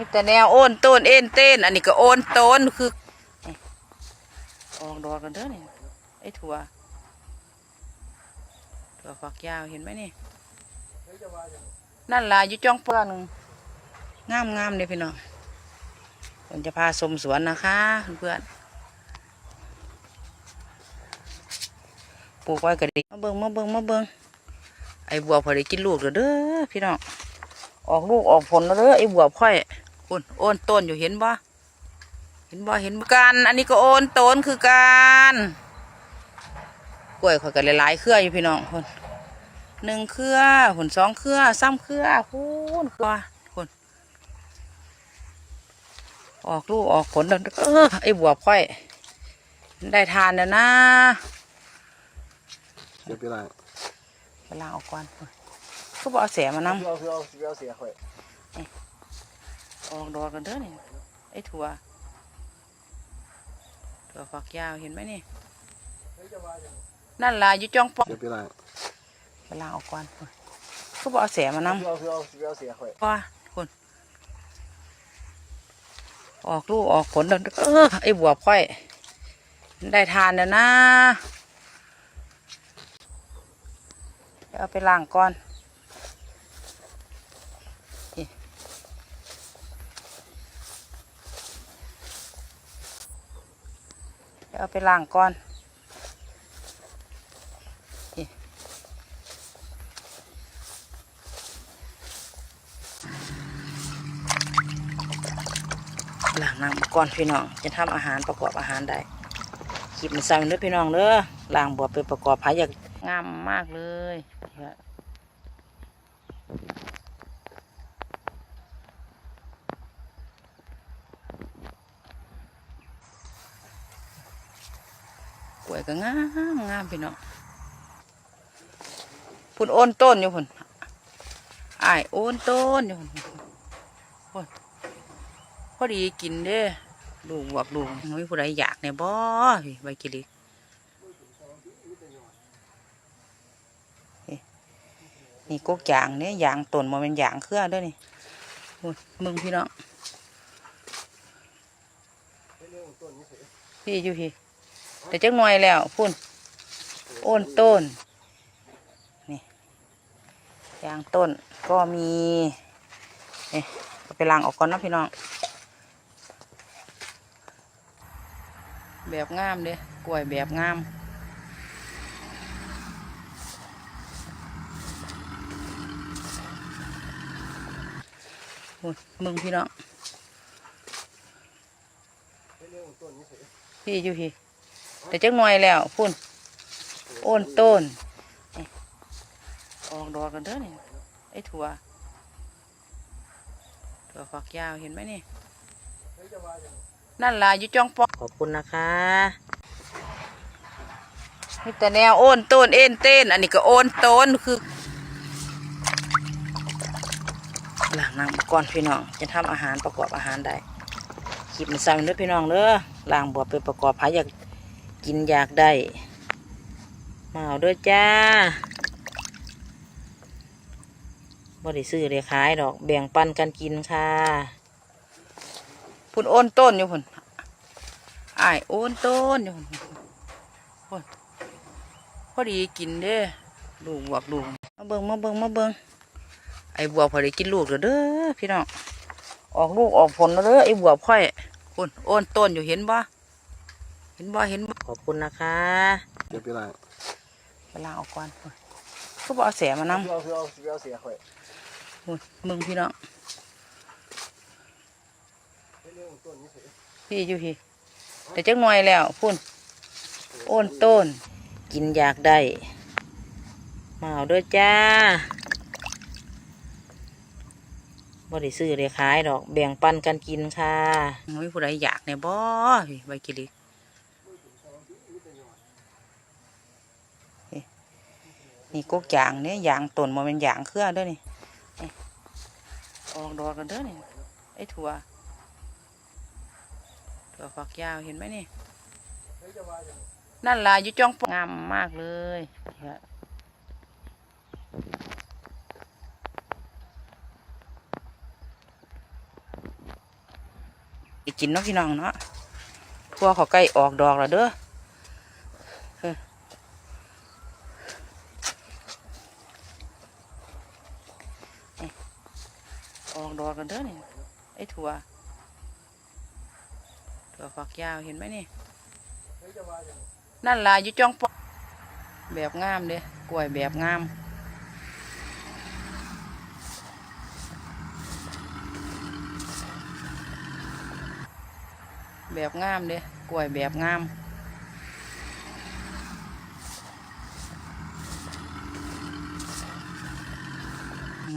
มีแต่แนวโอนต้นเอ็นเต้น อันนี้ก็โอนต้นคือออกดอกกันเด้อนี่ไอ้ถั่วถั่วฝักยาวเห็นไหมนี่นั่นล่ะอยู่จ้องเพื่อนงามงามเลยพี่น้องผมจะพาชมสวนนะคะเพื่อนปลูกไว้ก็ดีมาเบิ่งมาเบิ่งมาเบิ่งไอ้บัวพอได้กินลูกเด้อพี่น้องออกลูกออกผลแล้วเด้อไอ้บัวค่อย คุณโอนต้นอยู่เห็นบ่เห็นบ่เห็นบ่กันอันนี้ก็โอนต้นคือกันกล้วยข่อยก็หลายๆเครืออยู่พี่น้องคนหนึ่งเครือหุ่นสองเครือสามเครือคุณเครือคุณออกลูกออกผลแล้วเออไอ้บวบค่อย ได้ทานแล้วนะเดี๋ยวไปล้างไปล้างออกก่อนก็บอกเอาเสียมานำเอาเอาเอาเสียข่อย ออกดอกกันเด้อนี่ไอ้ถั่ว ถั่วฝักยาวเห็นไหมนี่ นั่นล่ะอยู่จ้องปอกเดี๋ยวไปล้างไปล้างออกก่อนก็บอกเอาเสียมานำเอาเอาเอาเสียข่อยว่าคุณออกลูกออกผลแล้วเออไอ้บวบค่อย ได้ทานแล้วนะเดี๋ยวเอาไปล้างก่อนนี่ เอาไปล้างก่อนนี่ล้างน้ำก่อนพี่น้อง จะทำอาหารประกอบอาหารได้คลิปมันสั่งเด้อพี่น้องเด้อล้างบัวไปประกอบพายอยากงามมากเลย กล้วยก็งามงามพี่น้องพุ่นโอนต้นอยู่พุ่นอ้โอนต้นอยู่พุ่นพอดีกินเด้ลูกบอกลูกไม่มีผู้ใดอยากในบ่พี่ใบกิลินี่นี่กกยางเนี่ยยางต้นมันเป็นยางเครือด้วยนี่โอ้ยมึงพี่น้องพี่อยู่พี่ แต่จักหน่อยแล้วพุ่นโอนต้นนี่ยางต้นก็มีนี่ไปล้างออกก่อนนะพี่น้อง แบบงามเด้กล้วยแบบงามมึงพี่น้องพี่อยู่พี่ แต่จักหน่อยแล้วพุ่นโอนต้นนี่ออกดอกกันเด้อนี่ไอ้ถั่วถั่วฝักยาวเห็นไหมนี่ นั่นล่ะอยู่จ้องปอกขอบคุณนะคะมีแต่แนวโอนต้นเอ็นเต้น อันนี้ก็โอนต้นคือล้างน้ำก่อนพี่น้องจะทำอาหารประกอบอาหารได้คลิปมันสั่งเด้อพี่น้องเด้อล้างบัวไปประกอบพายอยาก กินอยากได้มาเอาด้อจ้าบ่ได้ซื้อได้ขายดอก แบ่งปันกันกินค่ะพุ่นโอนต้นอยู่พุ่นอ้ายโอนต้นอยู่พุ่นพอดีกินเด้ลูกบวกลูกมาเบิงมาเบิงมาเบิงไอ้บัวพอด้กินลูกแล้วเด้อพี่น้องออกลูกออกผลแล้วเด้อไอ้บัวค่อยพุ่นโอนต้นอยู่เห็นบ่เห็นบ่เห็นบ่ ขอบคุณนะคะเดี๋ยวไปล้างไปล้างออกก่อนพุ่นก็บอกเอาเสียมานำเอาเอาเอาเสียข่อยพุ่นมึงพี่น้องพี่อยู่พี่แต่จักหน่อยแล้วพุ่นโอนต้น กินอยากได้มาเอาเด้วยจ้าบ่ได้ซื้อได้ขายดอก แบ่งปันกันกินค่ะไม่มีผู้ใดอยากในบ่พี่ใบกิลิก นี่กกยางเนี่ยยางต้นมันเป็นยางเครือด้วยนี่ออกดอกกันเด้อนี่ไอ้ถั่วถั่วฝักยาวเห็นไหมนี่นั่นล่ะยู่จ้องงามมากเลยกินเนาะพี่น้องเนาะทั่วเขาใกล้ออกดอกแล้วเด้อ ออกดอกแล้วเด้อนี่ไอ้ถั่วถั่วฝักยาวเห็นไหมนี่ นั่นล่ะอยู่จ้องปอกแบบงามเด้กล้วยแบบงามแบบงามเด้กล้วยแบบงาม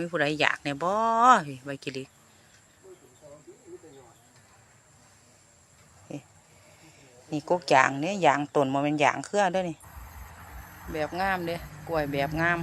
มีผู้ใดอยากเนี่ยบ่ใบกิลิกนี่กกยางเนี่ยยางต้นมันเป็นยางเครือด้วยนี่ แบบงามเด้กล้วยแบบงาม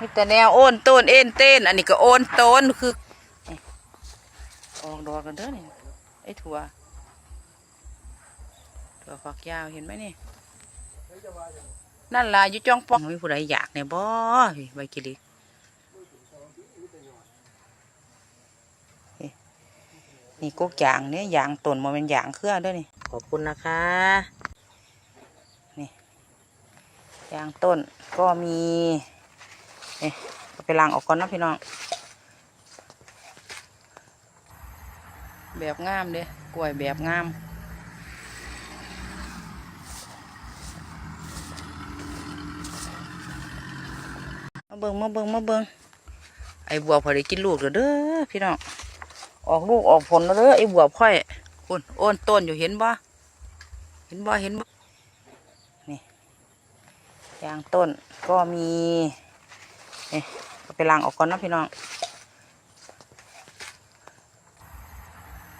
มีแต่แนวโอนต้นเอ็นเต้น อันนี้ก็โอนต้นคือออกดอกกันเด้อนี่ไอ้ถั่ว ถั่วฝักยาวเห็นไหมนี่ นั่นล่ะอยู่จ้องปองมีผู้ใดอยากเนี่ยบ่ใบกิลิกนี่นี่กกยางเนี่ยยางต้นมันเป็นยางเครือเด้วยนี่ ขอบคุณนะคะ นี่ยางต้นก็มีเอ๊ะเอาไปล้างออกก่อนนะพี่น้อง แบบงามเด้กล้วยแบบงาม มาเบิงมาเบิงมาเบิงไอ้บัวพอได้กินลูกแล้วเด้อพี่น้องออกลูกออกผลแล้วเด้อไอ้บัวค่อยคุณโอนต้นอยู่เห็นบ่เห็นบ่เห็นบ่นี่ยางต้นก็มีเอ๊ะเอาไปล้างออกก่อนนะพี่น้อง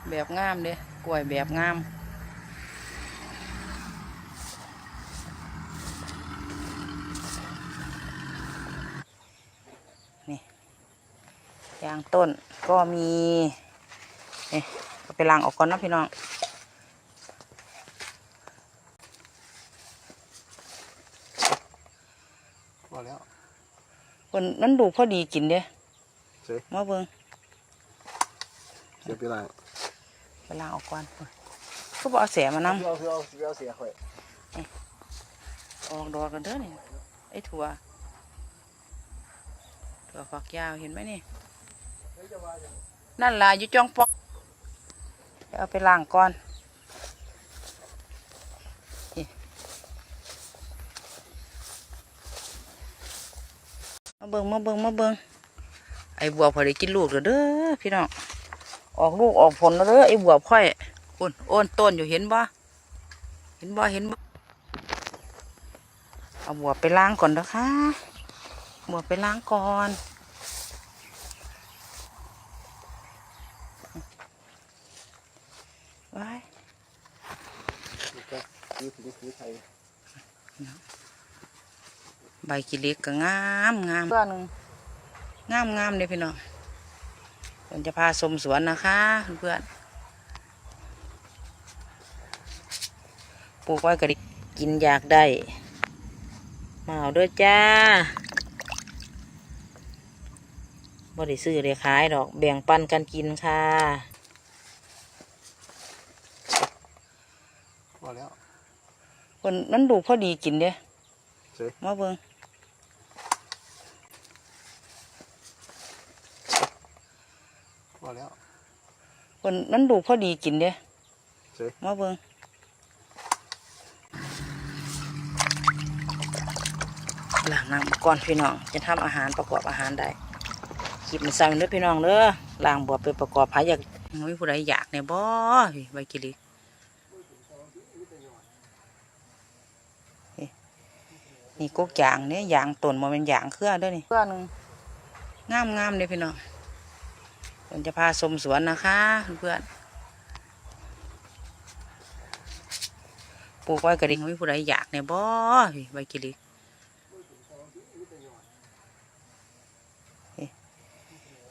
แบบงามเด้กล้วยแบบงามางต้นก็มีเอ๊ะเอาไปล้างออกก่อนนะพี่น้องพอแล้วคนนั้นดูพอดีกินเด้เจ๊มาเบิ่งเดี๋ยวไปล้างไปล้างออกก่อนก็บอกเอาเสียมานํเอาเอาเอาเอาเสียข่อยออกดอกกันเด้อนี่ไอ้ถั่วถั่วฝักยาวเห็นไหมนี่ นั่นล่ะอยู่จ้องปอกเอาไปล้างก่อนมาเบิงมาเบิงมาเบิงไอ้บัวพอได้กินลูกแล้วเด้อพี่น้องออกลูกออกผลแล้วเด้อไอ้บัวค่อยคุณโอนต้นอยู่เห็นบ่เห็นบ่เห็นบ่เอาบัวไปล้างก่อนนะคะบัวไปล้างก่อน ว้นี่ก็ยืดยืดยืดไทยใบกิเล็กก็งามงามเพื่อนงงามงามเลยพี่น้องเดี๋ยวจะพาชมสวนนะคะเพื่อนปลูกไว้ก็ได้กินอยากได้มาเอาด้วยจ้าบ่ได้ซื้อได้ขายดอกแบ่งปันกันกินค่ะ พอแล้ว ค นนั้นดูพอดีกินเด้เจ๊มาเบิ่งพอแล้วคนนั้นดูพอดีกินเด้เจ๊มาเบิ่งล้างน้ำก่อนพี่น้องจะทำอาหารประกอบอาหารได้คลิปมันสั่งเด้อพี่น้องเด้อล้างบัวไปประกอบพายอยากมีผู้ใดอยากเนี่ยบ่ใบกิลิ นี่กกยางเนี่ยยางต้นมันเป็นยางเครือเด้วยนี่เครือหนึงงามงามๆเลยพี่น้องเดี๋ยวจะพาชมสวนนะคะเพื่อนปลูกไว้กระดิ่งมีผู้ใดอยากเนี่ยบ่ใบกิลิ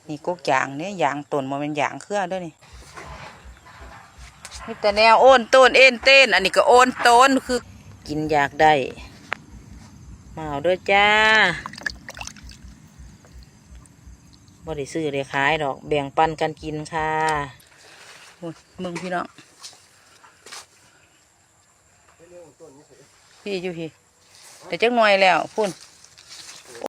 นี่กกยางเนี่ยยางต้นมันเป็นยางเครือเด้วยนี่มีแต่แนวโอนต้นเอ็นเต้น อันนี้ก็โอนต้นคือกินอยากได้ มาเอาด้วยจ้าบ่ได้ซื้อเลยขายดอก แบ่งปันกันกินค่ะมึงพี่น้องพี่อยู่พี่แต่จักหน่อยแล้วพุ่น